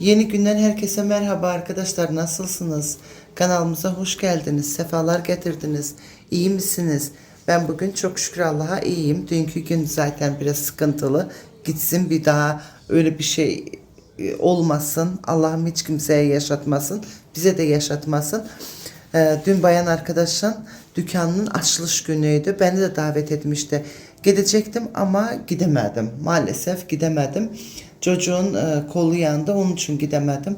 Yeni günden herkese merhaba arkadaşlar. Nasılsınız? Kanalımıza hoş geldiniz. Sefalar getirdiniz. İyi misiniz? Ben bugün çok şükür Allah'a iyiyim. Dünkü gün zaten biraz sıkıntılı. Gitsin bir daha öyle bir şey e, olmasın. Allah'ım hiç kimseye yaşatmasın. Bize de yaşatmasın. Ee, dün bayan arkadaşın dükkanının açılış günüydü. Beni de davet etmişti. Gidecektim ama gidemedim. Maalesef gidemedim. Çocuğun e, kolu yandı onun için gidemedim.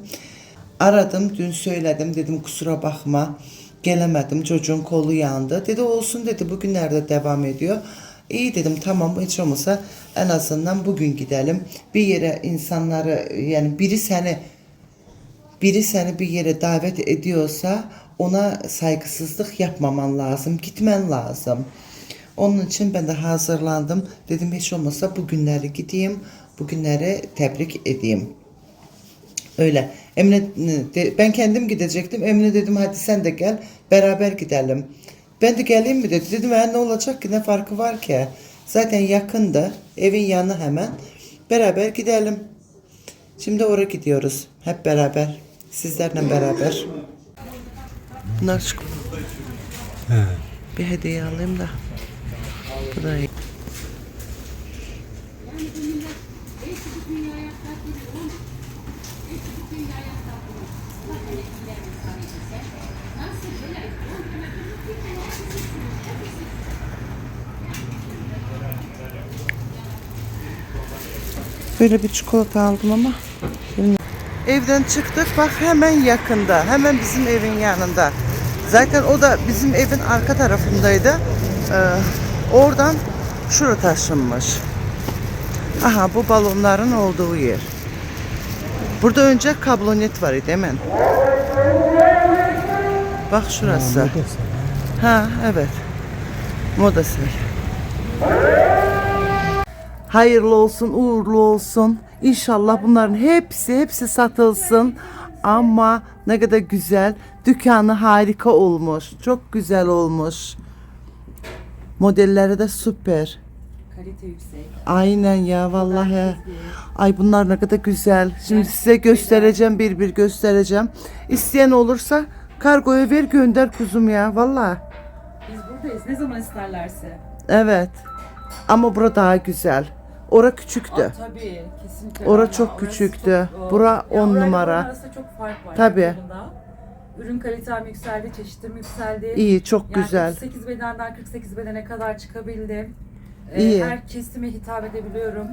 Aradım dün söyledim dedim kusura bakma gelemedim çocuğun kolu yandı. Dedi olsun dedi bugünlerde devam ediyor. İyi dedim tamam hiç olmasa en azından bugün gidelim. Bir yere insanları yani biri seni biri seni bir yere davet ediyorsa ona saygısızlık yapmaman lazım. Gitmen lazım. Onun için ben de hazırlandım. Dedim hiç olmasa bugünleri gideyim. Bugünleri tebrik edeyim. Öyle. Emine de- ben kendim gidecektim. Emine dedim hadi sen de gel beraber gidelim. Ben de geleyim mi dedi. Dedim "Ha, ne olacak ki ne farkı var ki? Zaten yakındı. Evin yanı hemen. Beraber gidelim. Şimdi oraya gidiyoruz. Hep beraber. Sizlerle beraber. Bunlar çık. Bir hediye alayım da. Bu da iyi. Böyle bir çikolata aldım ama. bilmiyorum. Evden çıktık bak hemen yakında. Hemen bizim evin yanında. Zaten o da bizim evin arka tarafındaydı. Ee, oradan şura taşınmış. Aha bu balonların olduğu yer. Burada önce kablonet var idi hemen. Bak şurası. Ha evet. Moda sel. Hayırlı olsun, uğurlu olsun. İnşallah bunların hepsi hepsi satılsın. Ama ne kadar güzel. Dükkanı harika olmuş. Çok güzel olmuş. Modelleri de süper. Kalite yüksek. Aynen ya vallahi. Ay bunlar ne kadar güzel. Şimdi size göstereceğim bir bir göstereceğim. İsteyen olursa kargoya ver gönder kuzum ya vallahi. Biz buradayız. Ne zaman isterlerse. Evet. Ama bura daha güzel. Ora küçüktü. Aa, tabii. Kesinlikle. Ora öyle. çok Orası küçüktü. çok, Bura on orayla numara. arasında çok fark var. Tabii. yapılarında. Ürün kalitem yükseldi, çeşitim yükseldi. İyi, çok yani güzel. 38 bedenden 48 bedene kadar çıkabildim. Ee, İyi. Her kesime hitap edebiliyorum.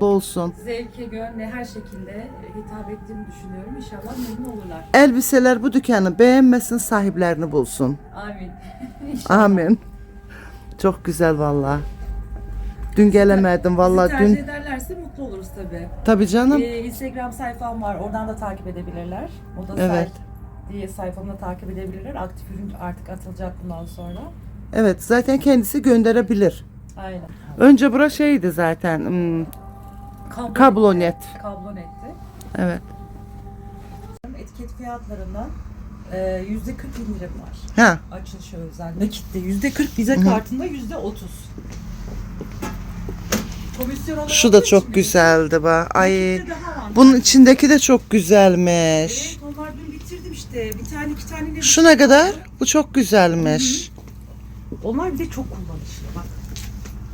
olsun. Zevke, gönle her şekilde hitap ettiğimi düşünüyorum. İnşallah memnun olurlar. Elbiseler bu dükkanı beğenmesin, sahiplerini bulsun. Amin. Amin. Çok güzel vallahi. Dün gelemedim Bizi vallahi tercih dün. ederlerse mutlu oluruz tabii. Tabii canım. Ee, Instagram sayfam var. Oradan da takip edebilirler. Moda Evet. Site diye sayfamda takip edebilirler. Aktif ürün artık atılacak bundan sonra. Evet, zaten kendisi gönderebilir. Aynen. Önce bura şeydi zaten. hmm, Kablo, kablonet. kablo netti. Evet. Etiket fiyatlarından e, yüzde 40 indirim var. Ha, Açılışa özel. Nakitte yüzde 40 vize Hı. kartında yüzde 30. Şu da çok güzeldi bak. Ay. Bunun içindeki de çok güzelmiş. Onlar dün bitirdim işte. Bir tane iki tane de Şu ne kadar? Bu çok güzelmiş. Onlar bir de çok kullanışlı bak.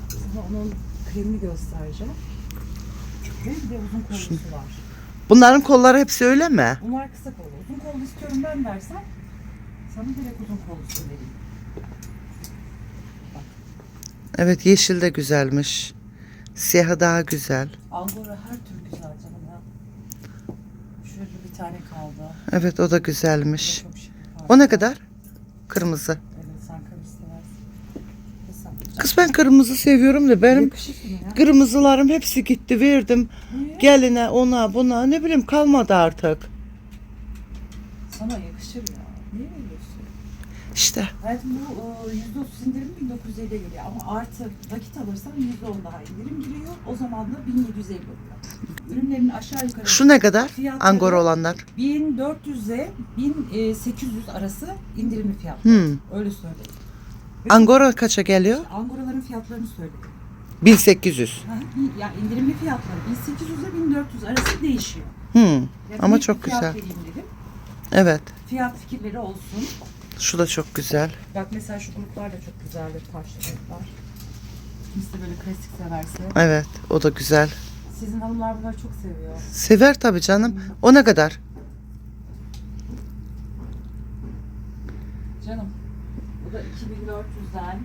Sana onun kremini göstereceğim. Ve bir de uzun kollusu var. Bunların kolları hepsi öyle mi? Bunlar kısa kollu. Uzun kollu istiyorum ben dersen sana direkt uzun kollusunu vereyim. Evet, yeşil de güzelmiş. Siyahı daha güzel. Angora her türlü güzel canım ya. Şöyle bir tane kaldı. Evet, o da güzelmiş. parça. O ne kadar? Kırmızı. Evet sen kırmızı seversin. Kısa. Kız ben kırmızı seviyorum da benim Yakışıklı kırmızılarım hepsi gitti verdim. Niye? Geline ona buna ne bileyim kalmadı artık. Sana yakışır ya. Niye veriyorsun? İşte Hayatım bu e, yüzde otuz indirim 1950'ye geliyor ama artı nakit alırsan yüzde on daha indirim giriyor. O zaman da 1750 oluyor. Ürünlerin aşağı yukarı şu ne kadar? Fiyatları- Angora olanlar. 1400'e 1800 arası indirimli fiyat. Hmm. Öyle söyleyeyim. Angora kaça geliyor? Angoraların fiyatlarını söyledim. 1800. Ha, bir- ya indirimli fiyatları 1800 ile 1400 arası değişiyor. Hmm. Ya Ama bir çok fiyat güzel. vereyim dedim. Evet. Fiyat fikirleri olsun. Şu da çok güzel. Bak mesela şu gruplar da çok güzeldir taşlı gruplar. Kimisi de böyle klasik severse. Evet. O da güzel. Sizin hanımlar bunları çok seviyor. Sever tabii canım. O ne kadar? Canım. Bu da 2400'den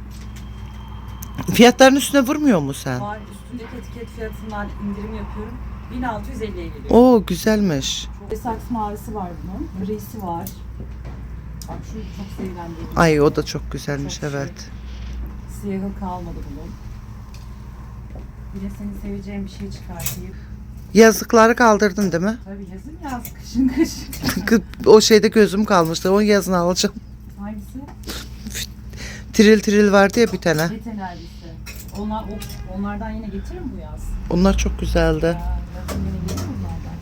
Fiyatların üstüne vurmuyor mu sen? var. Üstündeki etiket fiyatından indirim yapıyorum. 1650'ye geliyor. Oo güzelmiş. Esaks mavisi var bunun. Grisi var. Bak şu çok sevilen. Ay o da çok güzelmiş Çok evet. Siyahı kalmadı bunun. Bir de senin seveceğin bir şey çıkartayım. Yazıkları kaldırdın değil mi? Tabii yazın yaz, kışın kış. o şeyde gözüm kalmıştı. Onun yazını alacağım. Hangisi? Tril tril vardı ya bir tane. Beten elbise. Onlar, o- onlardan yine getirin bu yaz. Onlar çok güzeldi. Ya, yazın yine onlardan.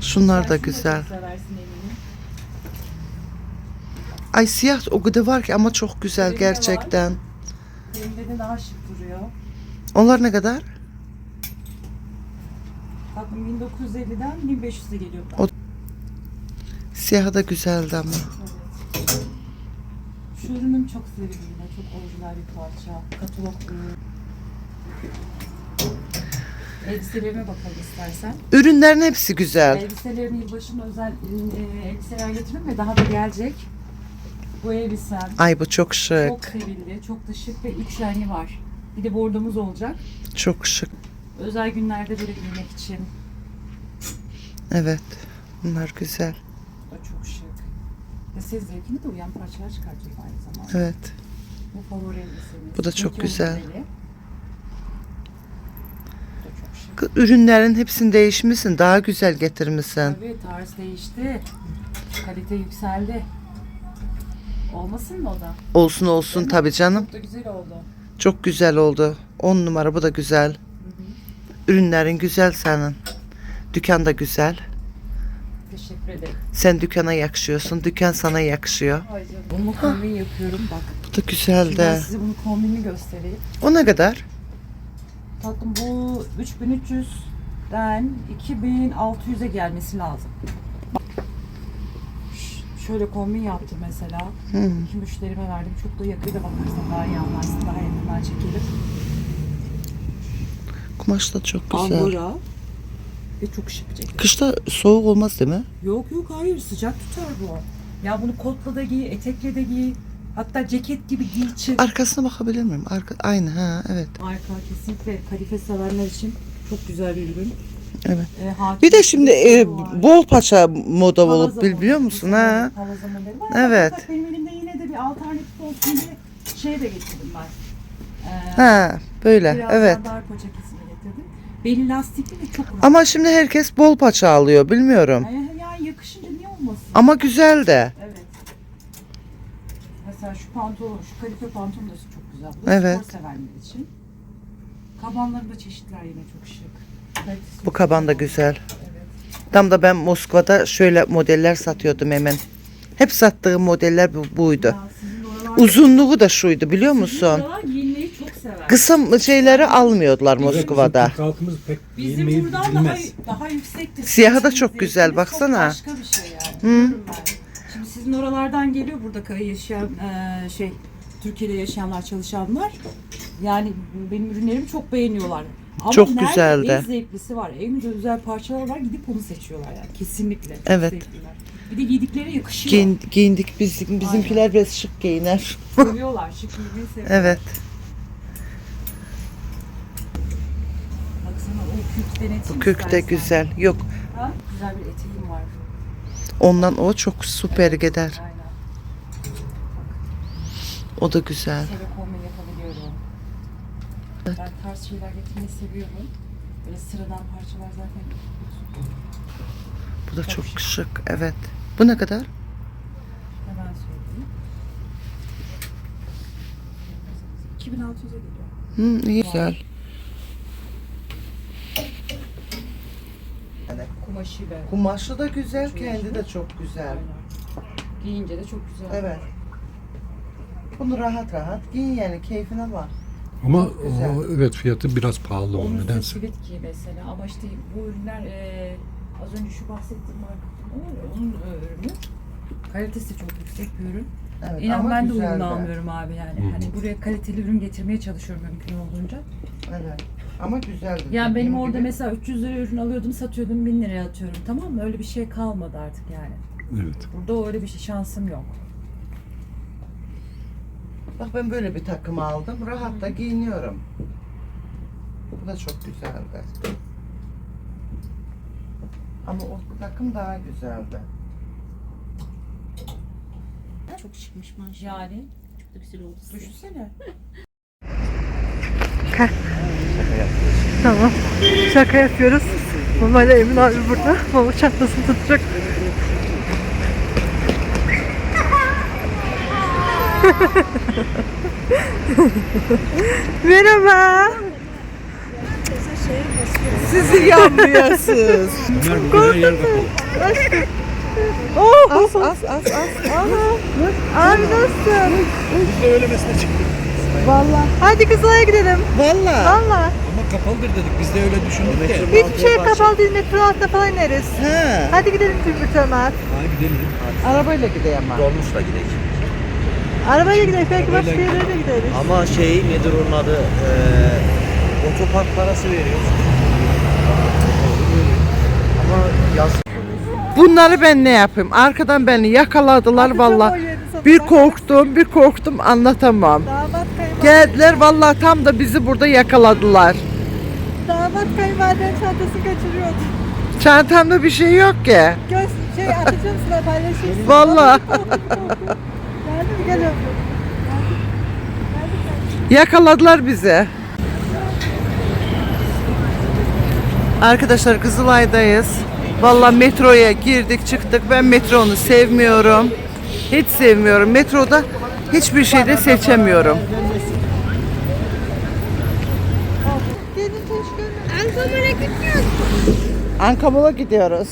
Şunlar da güzel. eminim. Ay siyah o kadar var ki ama çok güzel var. gerçekten. De daha şık duruyor. Onlar ne kadar? Bakın 1950'den 1500'e geliyor. O- Siyahı da güzeldi ama. Evet. Şu ürünüm çok sevildi yine. Çok orijinal bir parça. Katalog. Elbiselerime bakalım istersen. Ürünlerin hepsi güzel. Elbiselerim yılbaşına özel e, elbiseler getirdim ve daha da gelecek. Bu elbisem Ay bu çok şık. çok sevildi. Çok da şık ve üç rengi var. Bir de bordomuz olacak. Çok şık. Özel günlerde böyle giymek için. Evet. Bunlar güzel. Bu da çok şık. Ve ses zevkine de uyan parçalar çıkartacak aynı zamanda. Evet. Bu favori elbisemiz. Bu da çok Meteor güzel. modeli. Ürünlerin hepsini değişmişsin. Daha güzel getirmişsin. Tabii tarz değişti. Kalite yükseldi. Olmasın mı o da? Olsun olsun tabii canım. Çok da güzel oldu. Çok güzel oldu. 10 numara bu da güzel. Ürünlerin güzel senin. Dükkan da güzel. Teşekkür ederim. Sen dükkana yakışıyorsun. Dükkan sana yakışıyor. Ay canım. Bunu kombin yapıyorum bak. Bu da güzel Şimdi ben de. size bunu kombini göstereyim. O ne kadar? Tatlım bu 3300'den 2600'e gelmesi lazım. Şöyle kombin yaptım mesela. Hı. İki müşterime verdim. Çok da yakıyla bakarsan daha iyi anlarsın. Daha yakından çekelim. Kumaş da çok güzel. Angora. Ve çok şık ceket. Kışta soğuk olmaz değil mi? Yok yok hayır sıcak tutar bu. Ya bunu kotla da giy, etekle de giy. Hatta ceket gibi giy çık. Arkasına bakabilir miyim? Arka, aynı ha evet. Arka kesinlikle kadife sevenler için çok güzel bir ürün. Evet. Hakim Bir de şimdi e, var. bol paça moda olup bil- biliyor musun ha? Palaza modeli var. Evet. Fakat benim elimde yine de bir alternatif olsun diye şey de getirdim ben. Ee, Ha böyle biraz evet. daha dar paça kesimi getirdim. Beli lastikli ve çok rahat. Ama şimdi herkes bol paça alıyor bilmiyorum. Yani, yani yakışınca niye olmasın? Ama güzel de. Evet. Mesela şu pantolon, şu kalife pantolon da çok güzel. Bu da Evet. spor sevenler için. Kabanlarında çeşitler yine çok şık. Bu kaban da güzel. Evet. Tam da ben Moskova'da şöyle modeller satıyordum hemen. Hep sattığım modeller bu, buydu. Ya Uzunluğu da şuydu biliyor musun? Kısa şeyleri almıyorlar Moskova'da. Bizim halkımız pek Bizim giyinmeyi buradan daha, bilmez. daha. Siyahı da çok güzel, baksana. Çok başka bir şey yani. Hı. Şimdi sizin oralardan geliyor burada yaşayan eee, şey Türkiye'de yaşayanlar çalışanlar. Yani benim ürünlerimi çok beğeniyorlar. Ama Çok güzeldi. En zevklisi var. En güzel parçalar var. Gidip onu seçiyorlar yani. Kesinlikle. Çok Evet. zevkliler. Bir de giydikleri yakışıyor. Giyin, giyindik biz, bizimkiler biraz şık giyiner. Seviyorlar. Şık giymeyi seviyorlar. Evet. Baksana o kürk deneteyim Bu kök de güzel. Yok Ha? Güzel bir eteğim var. ondan o çok süper gider. Aynen. O da güzel. Yapabiliyorum. Ben tarz şeyler getirmeyi seviyorum. Böyle sıradan parçalar zaten Bu da çok şık. Evet. Bu ne kadar? hemen söyleyeyim. 2600'e geliyor. Hı, iyi. Güzel. Kumaşı be. Kumaşı da güzel, kendi de çok güzel. Aynen. Giyince de çok güzel. Evet. Bunu rahat rahat giyin yani keyfine bak. Ama Güzel. o, evet fiyatı biraz pahalı o Onun nedense. sivit giy mesela ama işte bu ürünler e, az önce şu bahsettiğim marka onun e, ürünü. Kalitesi çok yüksek bir ürün. Evet, İnan ama ben de güzel uyumlu almıyorum abi yani. Hani buraya kaliteli ürün getirmeye çalışıyorum mümkün olduğunca. Evet. Ama güzeldi. Yani benim orada gibi. mesela 300 lira ürün alıyordum, satıyordum 1000 liraya atıyorum. Tamam mı? Öyle bir şey kalmadı artık yani. Evet. Burada öyle bir şey, şansım yok. Bak ben böyle bir takım aldım. Rahat da giyiniyorum. Bu da çok güzeldi. Ama o takım daha güzeldi. Çok şıkmış maşallah. Yani Çok da güzel oldu. düşünsene. Tamam. Şaka yapıyoruz. İle Emin abi burada. Mama çantasını tutacak. Merhaba. Sizi burada yer kapalı. Oh, as as as as. Aha. Abi nasılsın? Biz de öylemesine çıktık. Vallahi. Hadi Kızılay'a gidelim. Valla. Valla. Ama kapalıdır dedik. Biz de öyle düşündük de. Hiçbir şey kapalı değil. Metro altta falan ineriz. He. Hadi gidelim Zümrüt Ömer. Hadi gidelim. Arabayla gideyim ama. Dolmuşla gidelim. Arabayla gidelim. Belki başka Arabayla yerlere de gideriz. Ama şey nedir onun adı? Ee, otopark parası veriyoruz. Ama yaz Bunları ben ne yapayım? Arkadan beni yakaladılar valla. Bir korktum, bir korktum anlatamam. Damat. Geldiler valla tam da bizi burada yakaladılar. Damat kayınvalidenin çantasını kaçırıyordu. Çantamda bir şey yok ki. Göz şey atacağım sana paylaşırsın. Vallahi. Öpüyorum. Yakaladılar bizi. Arkadaşlar Kızılay'dayız. Valla metroya girdik çıktık. Ben metronu sevmiyorum. Hiç sevmiyorum. Metroda hiçbir şeyde seçemiyorum. Gelin keşke. Ankamara gidiyoruz. Ankamol'a gidiyoruz.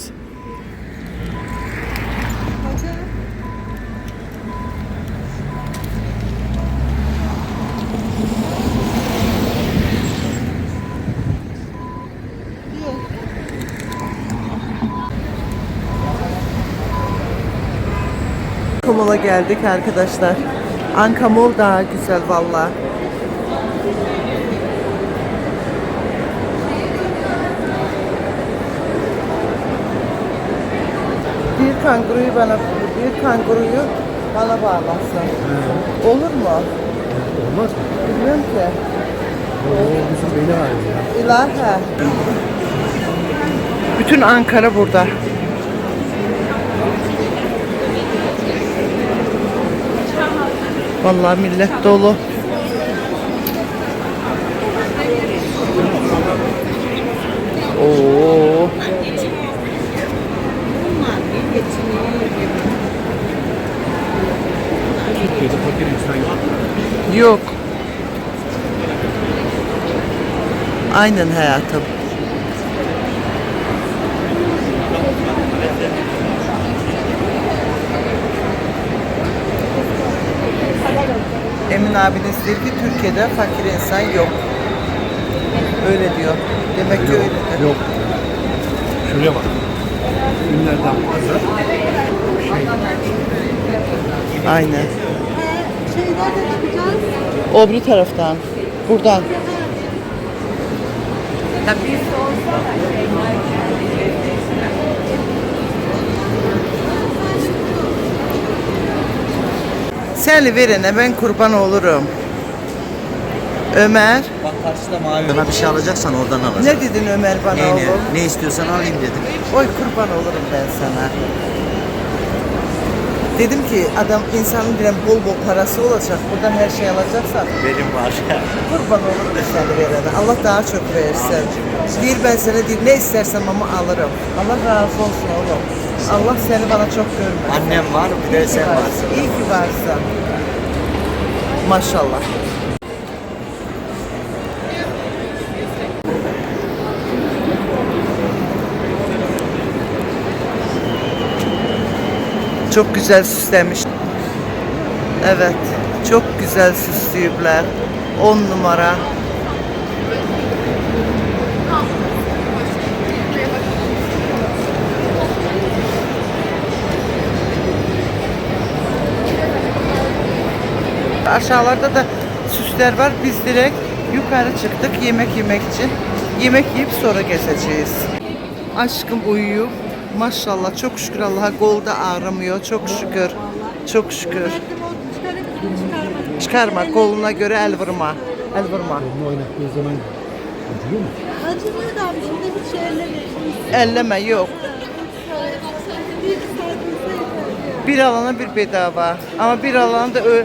Geldik arkadaşlar. Ankamol daha güzel valla. Bir kanguruyu bana, bir kanguruyu bana bağlasın. Olur mu? Olmaz mı? Bilmiyorum ki. Oo, bizim beni var ya. İlahi. Bütün Ankara burada. Vallahi millet dolu. Oo. Yok. Aynen hayatım. Emin abiniz diyor ki Türkiye'de fakir insan yok. Öyle diyor. Demek ki öyle. Yok. Şuraya bak. Günlerden pazar. Şey, Aynen. Şey? Obri taraftan. Buradan. Seni verene ben kurban olurum. Ömer. bak karşıda mavi. Bana bir şey alacaksan oradan alacaksın. Ne dedin Ömer bana Ne, ne, oğlum? ne istiyorsan alayım dedim. Oy kurban olurum ben sana. Dedim ki adam insanın diren bol bol parası olacak. Buradan her şey alacaksan Benim var. kurban olurum seni verene. Allah daha çok versin. Bir ben sana değil ne istersem ama alırım. Allah razı olsun oğlum. Allah seni bana çok görmesin. Annem var bir de sen varsın. İyi ki varsın. Maşallah. Çok güzel süslemiş. Evet, çok güzel süslüyorlar. 10 numara. Aşağılarda da süsler var. Biz direkt yukarı çıktık yemek yemek için. Yemek yiyip sonra gezeceğiz. Aşkım uyuyor. Maşallah çok şükür Allah'a golda ağrımıyor. Çok şükür. Çok şükür. Çıkarma koluna göre el vurma. El vurma. Oynattığı zaman acıyor mu? Acımıyor da abi şimdi hiç ellemiyor. Elleme yok. Bir alana bir bedava. Ama bir alana da ö-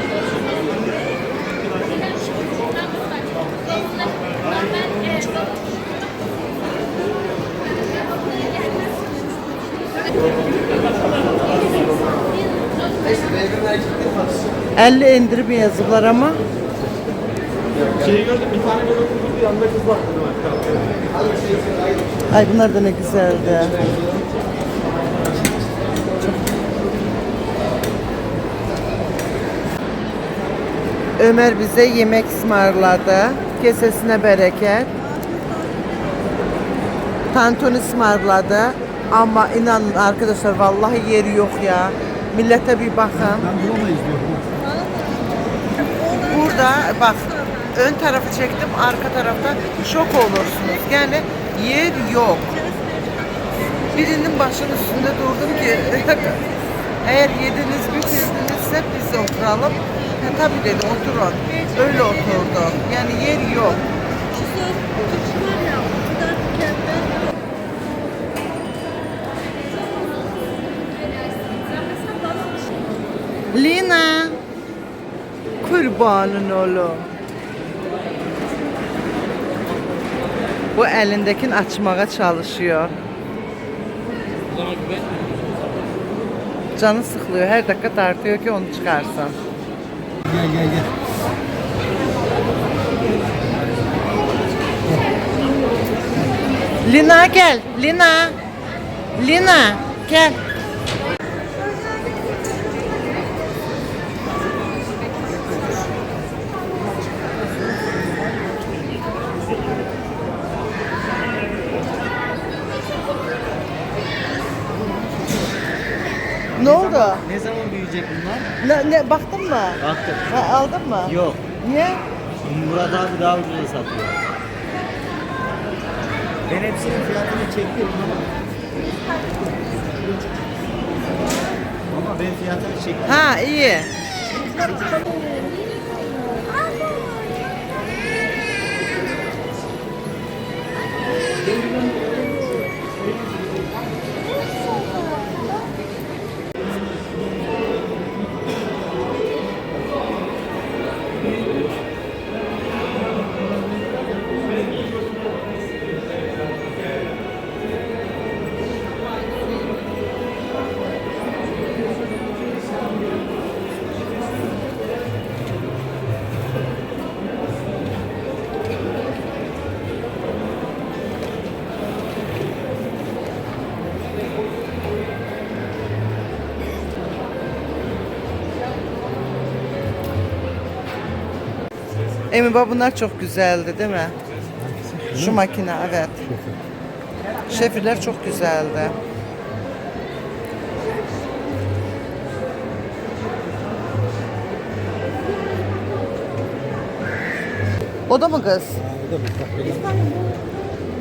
Elle indirip yazılar ama. Ay bunlar da ne güzeldi. Ömer bize yemek ısmarladı. Kesesine bereket. Tantuni ısmarladı. Ama inanın arkadaşlar vallahi yeri yok ya. Millete bir bakın. Ben bunu izliyorum. Burada bak ön tarafı çektim arka tarafta şok olursunuz. Yani yer yok. Birinin başının üstünde durdum ki eğer yediniz bitirdinizse biz de oturalım. Ha, tabii dedi oturun. Öyle oturduk. Yani yer yok. Şu söz Türk var ya o kadar mükemmel. Lina. Kurbanın oğlum. Bu elindekini açmaya çalışıyor. Canı sıkılıyor. Her dakika tartıyor ki onu çıkarsın. Gel gel gel. Lina gel. Lina. Lina gel. Ne oldu? Ne zaman büyüyecek bunlar? Ne, ne baktın mı? Baktım. Ha, aldın mı? Yok. Niye? Murat abi daha ucuza satıyor. Ben hepsinin fiyatını çektim ama. Ama ben fiyatını çektim. Ha iyi. Emin baba bunlar çok güzeldi değil mi? Şu makine evet. Şefirler çok güzeldi. O da mı kız?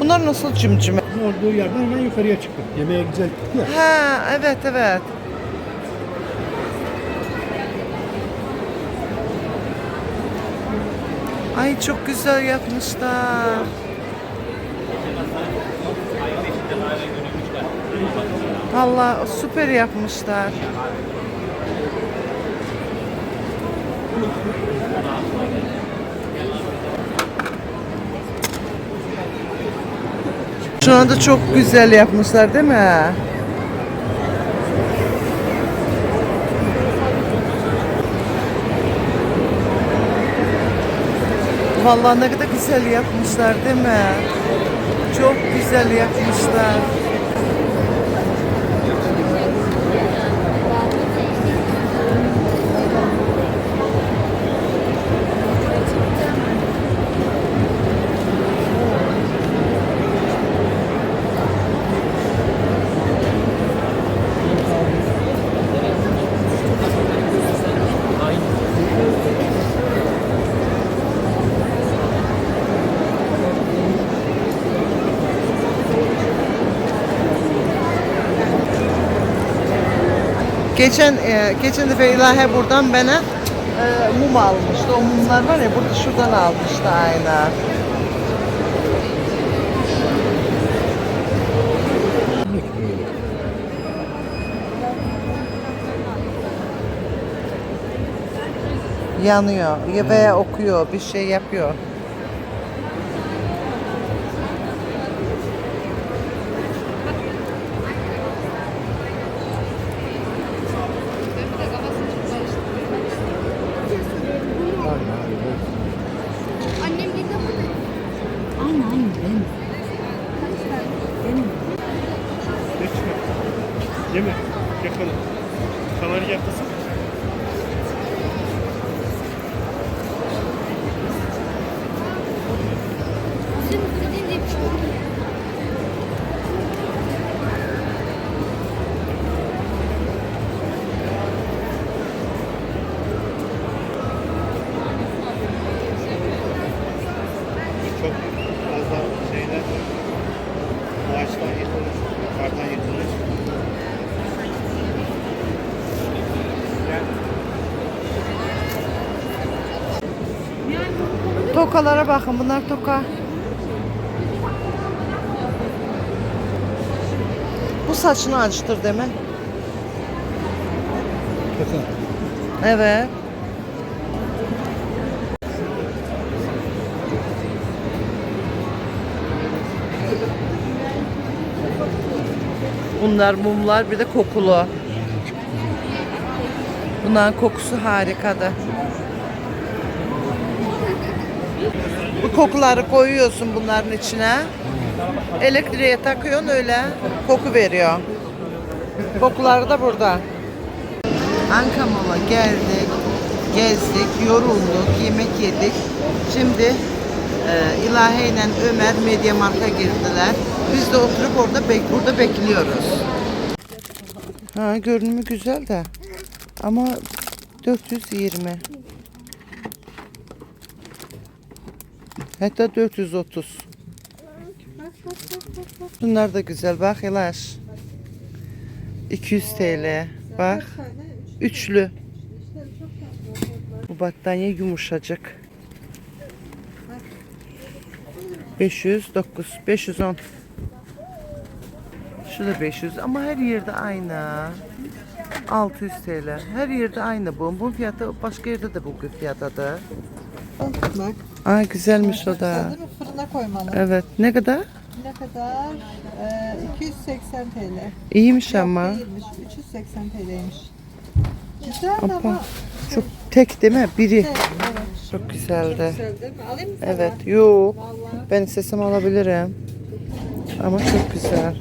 Bunlar nasıl cimcime? Olduğu yerden hemen yukarıya çıktık. Yemeğe güzel ya. Ha evet evet. Ay çok güzel yapmışlar. Vallahi süper yapmışlar. Şu anda çok güzel yapmışlar değil mi? Vallahi ne kadar güzel yapmışlar değil mi? Çok güzel yapmışlar. Geçen e, geçen defa ilahe buradan bana e, mum almıştı. O mumlar var ya burada şuradan almıştı aynen. Yanıyor ya veya okuyor bir şey yapıyor. Tokalara bakın bunlar toka. Bu saçını açtır deme. Toka. Evet. Bunlar mumlar bir de kokulu. Bunların kokusu harikadı. Bu kokuları koyuyorsun bunların içine. Elektriğe takıyorsun öyle koku veriyor. Kokuları da burada. Ankamol'a geldik, gezdik, yorulduk, yemek yedik. Şimdi e, İlahi ile Ömer Mediamarkt'a girdiler. Biz de oturup orada bek burada bekliyoruz. Ha görünümü güzel de ama 420. Hatta 430. Bunlar da güzel bak Ilaş. 200 TL. Bak. Üçlü. Bu battaniye yumuşacık. 509, 510. Şu da 500 ama her yerde aynı. 600 TL. Her yerde aynı bu. Bu fiyatı başka yerde de bu fiyatadır. Bak. Aa güzelmiş o da. Mi? Fırına koymalı. Evet. Ne kadar? Ne kadar? Ee, 280 TL. İyiymiş Yok, ama. değilmiş. 380 TL'ymiş. Güzel ama. Apa. Çok tek değil mi? Biri. Evet. Çok güzeldi. Güzel değil mi? Alayım mı sana? Evet. Yok. Vallahi. Ben istesem alabilirim. Ama çok güzel.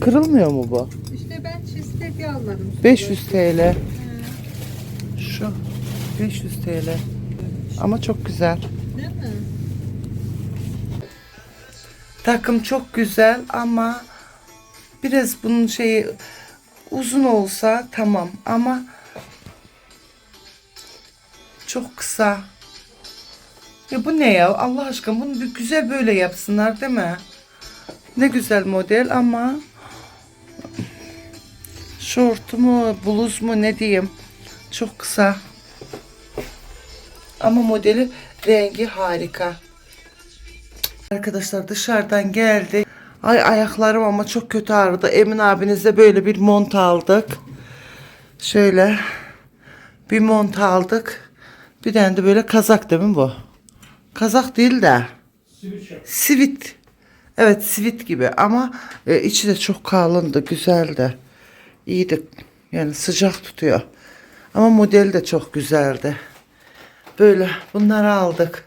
Kırılmıyor mu bu? İşte ben cheesecake almadım. 500 TL. Şu 500 TL. Ama çok güzel. Değil mi? Takım çok güzel ama biraz bunun şeyi uzun olsa tamam ama çok kısa. Ya bu ne ya? Allah aşkına bunu bir güzel böyle yapsınlar değil mi? Ne güzel model ama şort mu, bluz mu ne diyeyim? Çok kısa. Ama modeli rengi harika. Arkadaşlar dışarıdan geldik. Ay ayaklarım ama çok kötü ağrıdı. Emin abinize böyle bir mont aldık. Şöyle bir mont aldık. Bir tane de böyle kazak değil mi bu? Kazak değil de. Sivit. Evet sivit gibi ama e, içi de çok kalındı, güzeldi. İyiydi. Yani sıcak tutuyor. Ama modeli de çok güzeldi. Böyle bunları aldık.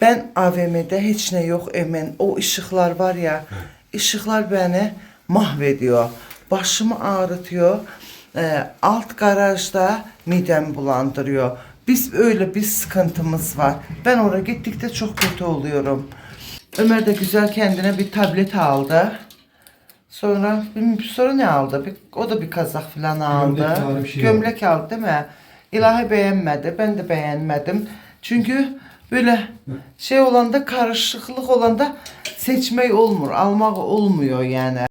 Ben AVM'de hiç ne yok emin. O ışıklar var ya, ışıklar beni mahvediyor. Başımı ağrıtıyor. Ee, alt garajda midemi bulandırıyor. Biz öyle bir sıkıntımız var. Ben oraya gittikçe çok kötü oluyorum. Ömer de güzel kendine bir tablet aldı. Sonra bilmiyorum, sonra ne aldı? Bir, o da bir kazak falan aldı. Gömlek bir şey Gömlek aldı değil mi? İlahi beğenmedi. Ben de beğenmedim. Çünkü böyle şey olanda karışıklık olanda seçmek olmur. Almak olmuyor yani.